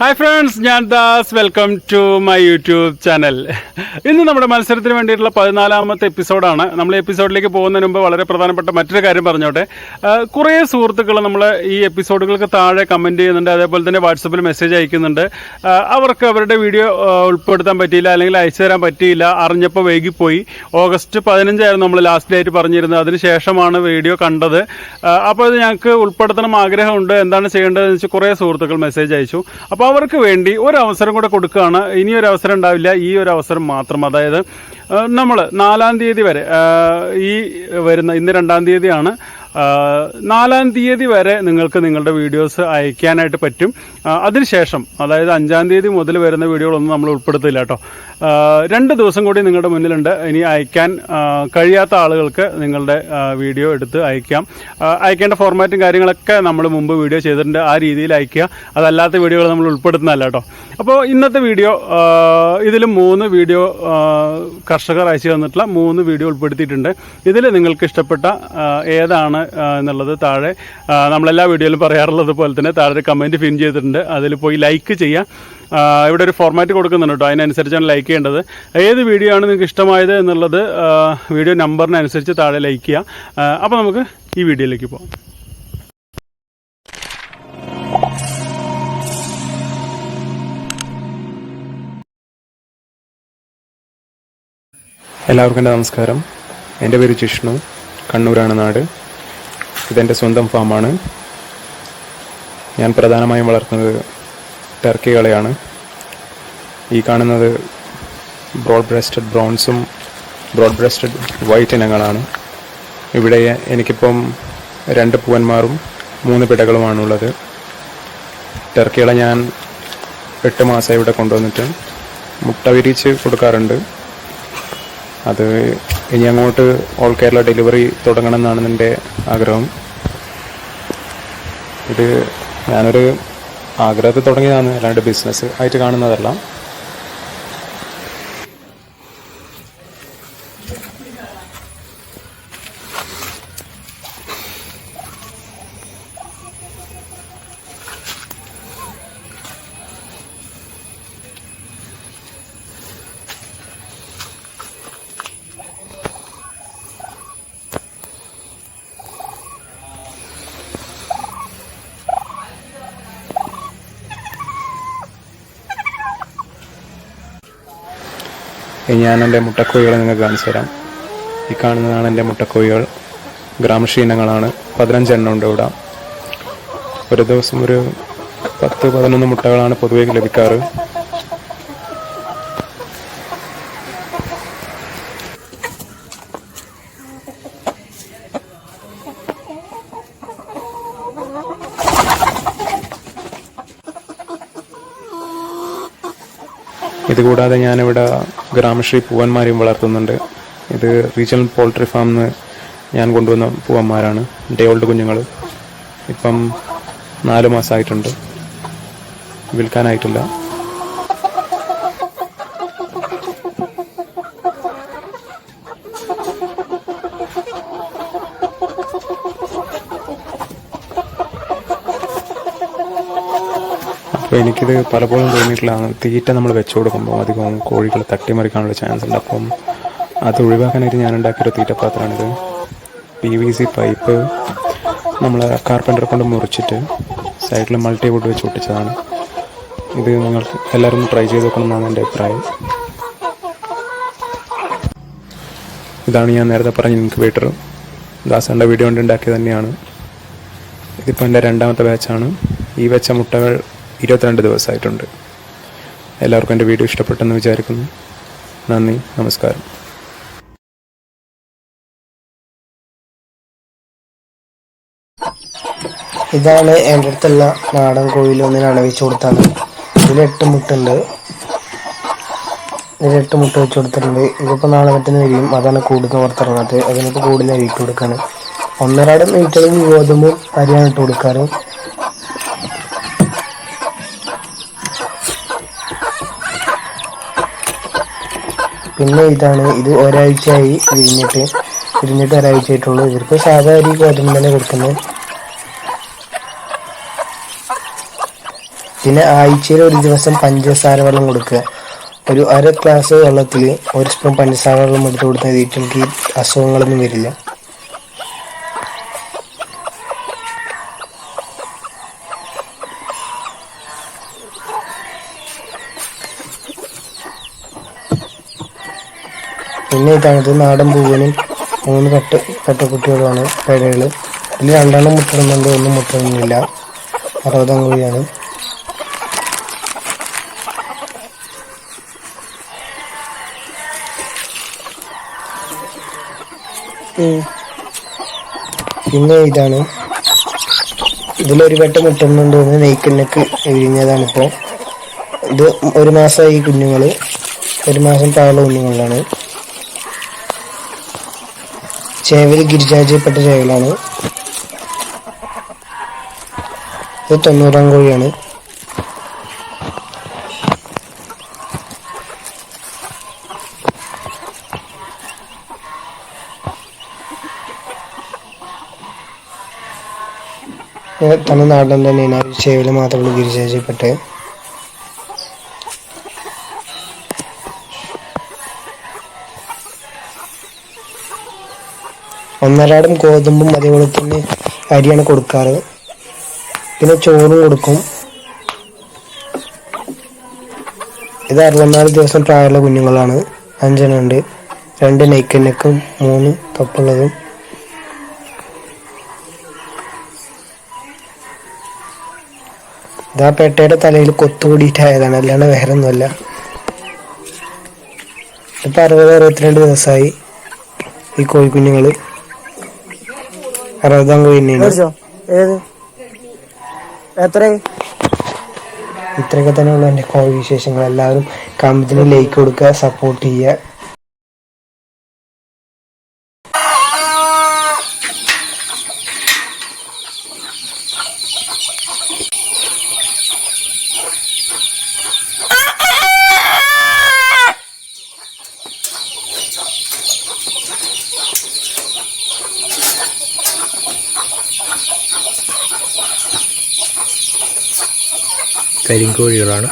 Hi friends ഞാൻ Das. Welcome to my YouTube channel ഇന്ന് നമ്മുടെ മത്സരത്തിന് വേണ്ടിയിട്ടുള്ള പതിനാലാമത്തെ എപ്പിസോഡാണ്. നമ്മൾ എപ്പിസോഡിലേക്ക് പോകുന്നതിന് മുമ്പ് വളരെ പ്രധാനപ്പെട്ട മറ്റൊരു കാര്യം പറഞ്ഞോട്ടെ. കുറേ സുഹൃത്തുക്കൾ നമ്മൾ ഈ എപ്പിസോഡുകൾക്ക് താഴെ കമന്റ് ചെയ്യുന്നുണ്ട്. അതേപോലെ തന്നെ വാട്സപ്പിൽ മെസ്സേജ് അയക്കുന്നുണ്ട്. അവർക്ക് അവരുടെ വീഡിയോ ഉൾപ്പെടുത്താൻ പറ്റിയില്ല അല്ലെങ്കിൽ അയച്ചു തരാൻ പറ്റിയില്ല അറിഞ്ഞപ്പോൾ വൈകിപ്പോയി. ഓഗസ്റ്റ് പതിനഞ്ചായിരുന്നു നമ്മൾ ലാസ്റ്റ് ഡേറ്റ് പറഞ്ഞിരുന്നത്. അതിനുശേഷമാണ് വീഡിയോ കണ്ടത്. അപ്പോൾ ഇത് ഞങ്ങൾക്ക് ഉൾപ്പെടുത്തണം ആഗ്രഹമുണ്ട്. എന്താണ് ചെയ്യേണ്ടതെന്ന് വെച്ചാൽ കുറേ സുഹൃത്തുക്കൾ മെസ്സേജ് അയച്ചു. അപ്പോൾ അവർക്ക് വേണ്ടി ഒരു അവസരം കൂടെ കൊടുക്കുകയാണ്. ഇനി ഒരു അവസരം ഉണ്ടാവില്ല. ഈ ഒരു അവസരം മാത്രം. അതായത് നമ്മൾ നാലാം തീയതി വരെ ഈ വരുന്ന ഇന്ന് രണ്ടാം തീയതിയാണ്. നാലാം തീയതി വരെ നിങ്ങൾക്ക് നിങ്ങളുടെ വീഡിയോസ് അയക്കാനായിട്ട് പറ്റും. അതിനുശേഷം അതായത് അഞ്ചാം തീയതി മുതൽ വരുന്ന വീഡിയോകളൊന്നും നമ്മൾ ഉൾപ്പെടുത്തില്ല കേട്ടോ. രണ്ട് ദിവസം കൂടി നിങ്ങളുടെ മുന്നിലുണ്ട്. ഇനി അയക്കാൻ കഴിയാത്ത ആളുകൾക്ക് നിങ്ങളുടെ വീഡിയോ എടുത്ത് അയക്കാം. അയക്കേണ്ട ഫോർമാറ്റും കാര്യങ്ങളൊക്കെ നമ്മൾ മുമ്പ് വീഡിയോ ചെയ്തിട്ടുണ്ട്. ആ രീതിയിൽ അയക്കുക. അതല്ലാത്ത വീഡിയോകൾ നമ്മൾ ഉൾപ്പെടുത്തുന്നതല്ല കേട്ടോ. അപ്പോൾ ഇന്നത്തെ വീഡിയോ ഇതിലും മൂന്ന് വീഡിയോ കർഷകർ അയച്ചു തന്നിട്ടുള്ള മൂന്ന് വീഡിയോ ഉൾപ്പെടുത്തിയിട്ടുണ്ട്. ഇതിൽ നിങ്ങൾക്ക് ഇഷ്ടപ്പെട്ട ഏതാണ് എന്നുള്ളത് താഴെ നമ്മളെല്ലാ വീഡിയോയിലും പറയാറുള്ളത് പോലെ തന്നെ താഴെ കമന്റ് പിൻ ചെയ്തിട്ടുണ്ട്. അതിൽ പോയി ലൈക്ക് ചെയ്യുക ഇവിടെ ഒരു ഫോർമാറ്റ് കൊടുക്കുന്നുണ്ട് കേട്ടോ അതിനനുസരിച്ചാണ് ലൈക്ക് ചെയ്യേണ്ടത്. ഏത് വീഡിയോ ആണ് നിങ്ങൾക്ക് ഇഷ്ടമായത് എന്നുള്ളത് വീഡിയോ നമ്പറിനനുസരിച്ച് താഴെ ലൈക്ക് ചെയ്യുക അപ്പോൾ നമുക്ക് ഈ വീഡിയോയിലേക്ക് പോകാം എല്ലാവർക്കും എന്റെ നമസ്കാരം. എന്റെ പേര് ജിഷ്ണു. കണ്ണൂരാണ് നാട്. ഇതെന്റെ സ്വന്തം ഫാമാണ്. ഞാൻ പ്രധാനമായും വളർത്തുന്നത് ടർക്കികളെയാണ് ഈ കാണുന്നത് ബ്രോഡ് ബ്രസ്റ്റഡ് ബ്രൗൺസും ബ്രോഡ് ബ്രസ്റ്റഡ് വൈറ്റ് ഇനങ്ങളാണ്. ഇവിടെ എനിക്കിപ്പം രണ്ട് പൂവന്മാരും മൂന്ന് പിടകളുമാണുള്ളത്. ടർക്കികളെ ഞാൻ എട്ട് മാസം ഇവിടെ കൊണ്ടുവന്നിട്ട് മുട്ട വിരിച്ച് കൊടുക്കാറുണ്ട്. അത് ഇനി അങ്ങോട്ട് ഓൾ കേരള ഡെലിവറി തുടങ്ങണം എന്നാണ് എന്റെ ആഗ്രഹം. ഇത് ഞാനൊരു ആഗ്രഹത്തിൽ തുടങ്ങിയതാണ്. അല്ലാണ്ട് ബിസിനസ് ആയിട്ട് കാണുന്നതല്ല. ഞാൻ എന്റെ മുട്ടക്കോഴികളെ നിങ്ങൾക്ക് കാണിച്ചു തരാം. ഈ കാണുന്നതാണ് എന്റെ മുട്ടക്കോഴികൾ. ഗ്രാമക്ഷീണങ്ങളാണ്. പതിനഞ്ചെണ്ണം ഉണ്ട് ഇവിടെ. ഒരു ദിവസം ഒരു പത്ത് പതിനൊന്ന് മുട്ടകളാണ് പൊതുവേക്ക് ലഭിക്കാറ്. ഇതുകൂടാതെ ഞാനിവിടെ ഗ്രാമശ്രീ പൂവന്മാരെയും വളർത്തുന്നുണ്ട്. ഇത് റീജിയണൽ പോൾട്രി ഫാമിൽ ഞാൻ കൊണ്ടുവന്ന പൂവന്മാരാണ്. ഡേ ഓൾഡ് കുഞ്ഞുങ്ങൾ ഇപ്പം നാല് മാസമായിട്ടുണ്ട് വിൽക്കാനായിട്ടില്ല. എനിക്കിത് പലപ്പോഴും തോന്നിയിട്ടുള്ളതാണ് തീറ്റ നമ്മൾ വെച്ചു കൊടുക്കുമ്പോൾ അധികം കോഴികൾ തട്ടിമറിക്കാനുള്ള ചാൻസ് ഉണ്ട്. അപ്പം അത് ഒഴിവാക്കാനായിട്ട് ഞാൻ ഉണ്ടാക്കിയൊരു തീറ്റപ്പാത്രമാണിത് പി വി സി പൈപ്പ് നമ്മൾ കാർപ്പന്റർ കൊണ്ട് മുറിച്ചിട്ട് സൈഡിൽ മൾട്ടി വുഡ് വെച്ച് ഒട്ടിച്ചതാണ്. ഇത് നിങ്ങൾ എല്ലാവരും ട്രൈ ചെയ്ത് നോക്കണം എന്നാണ് എന്റെ അഭിപ്രായം. ഇതാണ് ഞാൻ നേരത്തെ പറഞ്ഞ ഇൻക്യുബേറ്റർ ദാസന്റെ വീഡിയോ കൊണ്ട് ഉണ്ടാക്കിയത് തന്നെയാണ്. ഇതിപ്പോൾ എന്റെ രണ്ടാമത്തെ ബാച്ചാണ് ഈ വെച്ച മുട്ടകൾ ഇരുപത്തിരണ്ട് ദിവസമായിട്ടുണ്ട്. എല്ലാവർക്കും എന്റെ വീഡിയോ ഇഷ്ടപ്പെട്ടെന്ന് വിചാരിക്കുന്നു. നന്ദി നമസ്കാരം. ഇതാണ് എന്റെ അടുത്തുള്ള നാടൻ കോഴിയിൽ ഒന്നിനാണ് വെച്ച് കൊടുത്താണ്. ഇതിൽ എട്ട് മുട്ടുണ്ട്. ഇതിൽ എട്ട് മുട്ട വെച്ച് കൊടുത്തിട്ടുണ്ട്. ഇതിപ്പോൾ നാളെ മറ്റന്ന് വരും. അതാണ് കൂടുതൽ പുറത്തിറങ്ങാത്തത്. അതിനിപ്പോൾ കൂടുതൽ വെയിറ്റ് കൊടുക്കാണ്. ഒന്നരാടം വീട്ടിൽ ഗോതമ്പും അരിയാണ് ഇട്ട് കൊടുക്കാറ്. പിന്നെ ഇതാണ് ഇത് ഒരാഴ്ചയായി വിരിഞ്ഞിട്ട് വിരിഞ്ഞിട്ട് ഒരാഴ്ച ആയിട്ടുള്ളൂ ഇവർക്ക് സാധാ അരി ഗോതമ്പ് തന്നെ കൊടുക്കുന്നത്. പിന്നെ ആഴ്ചയിൽ ഒരു ദിവസം പഞ്ചസാര വെള്ളം കൊടുക്കുക. ഒരു അര ഗ്ലാസ് വെള്ളത്തിൽ ഒരു സ്പൂൺ പഞ്ചസാര വെള്ളം എടുത്ത് കൊടുത്താൽ വീട്ടിലേക്ക് അസുഖങ്ങളൊന്നും വരില്ല. പിന്നെ ഇതാണിത് നാടൻ പൂവനും മൂന്ന് കട്ട പെട്ടക്കുട്ടികളുമാണ് പേടകൾ ഇതിൽ രണ്ടെണ്ണം മുട്ടിടുന്നുണ്ട് ഒന്നും മുട്ടിടുന്നില്ല. അറുപതാം കോഴിയാണ്. പിന്നെ ഇതാണ്. ഇതിലൊരു വട്ടം മുട്ടുന്നുണ്ട് എന്ന് നെയ്ക്കണ്ണക്ക് വിരിഞ്ഞതാണിപ്പോൾ ഇത് ഒരു മാസമായി കുഞ്ഞുങ്ങൾ ഒരു മാസം താഴെ കുഞ്ഞുങ്ങളാണ് ചേവൽ ഗിരിജാജയപ്പെട്ട ചേവലാണ്. ഇത് തൊണ്ണൂറാം കോഴിയാണ്. തമിഴ്നാട്ടിൽ തന്നെയാണ് ചേവൽ മാത്രമുള്ള ഗിരിജാജയപ്പെട്ടത്. ഒന്നരാടം ഗോതമ്പും അതേപോലെ തന്നെ അരിയാണ് കൊടുക്കാറ്. പിന്നെ ചോറും കൊടുക്കും. ഇത് അറുപത്തിനാല് ദിവസം പ്രായമുള്ള കുഞ്ഞുങ്ങളാണ്. അഞ്ചെണ്ണം ഉണ്ട്. രണ്ട് നെയ്ക്കെണ്ണക്കും മൂന്ന് തൊപ്പുള്ളതും ഇതാ പേട്ടയുടെ തലയിൽ കൊത്തുകൂടിയിട്ടായതാണ് അല്ലാണ്ട് വേറെ ഒന്നുമല്ല ഇപ്പൊ അറുപത് അറുപത്തിരണ്ട് ദിവസമായി ഈ കോഴിക്കുഞ്ഞുങ്ങൾ. അറുപതാം ഏത്? എത്ര ഇത്രയൊക്കെ തന്നെയുള്ള എന്റെ കോഴി വിശേഷങ്ങൾ. എല്ലാവരും കമ്പനി ലൈക്ക് കൊടുക്കുക സപ്പോർട്ട് ചെയ്യുക. കരിങ്കോഴികളാണ്.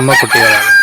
செம்ம குட்டிகளாகும்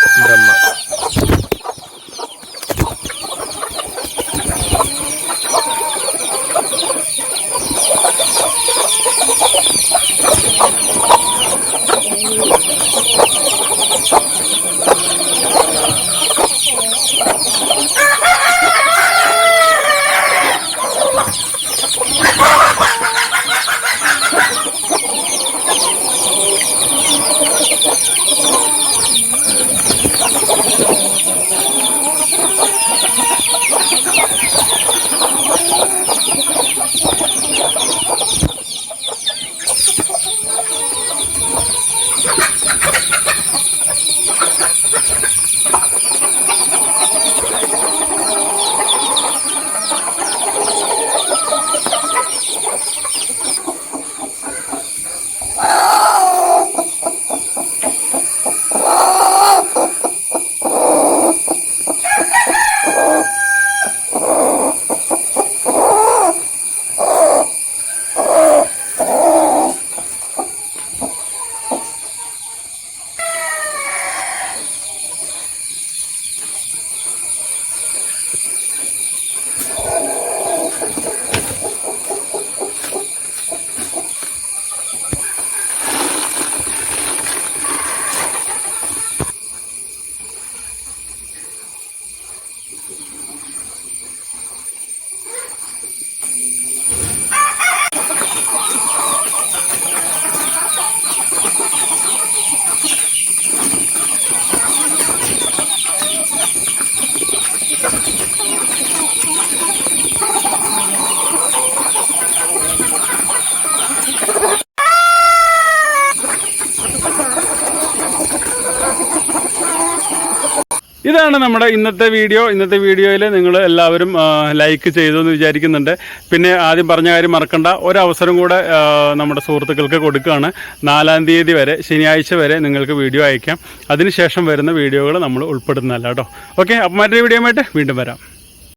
ഇതാണ് നമ്മുടെ ഇന്നത്തെ വീഡിയോ. ഇന്നത്തെ വീഡിയോയിൽ നിങ്ങൾ എല്ലാവരും ലൈക്ക് ചെയ്തു എന്ന് വിചാരിക്കുന്നുണ്ട്. പിന്നെ ആദ്യം പറഞ്ഞ കാര്യം മറക്കണ്ട. ഒരവസരം കൂടെ നമ്മുടെ സുഹൃത്തുക്കൾക്ക് കൊടുക്കുകയാണ് നാലാം തീയതി വരെ ശനിയാഴ്ച വരെ നിങ്ങൾക്ക് വീഡിയോ അയക്കാം. അതിനുശേഷം വരുന്ന വീഡിയോകൾ നമ്മൾ ഉൾപ്പെടുന്നതല്ല കേട്ടോ. ഓക്കെ അപ്പം മറ്റൊരു വീഡിയോ വീണ്ടും വരാം.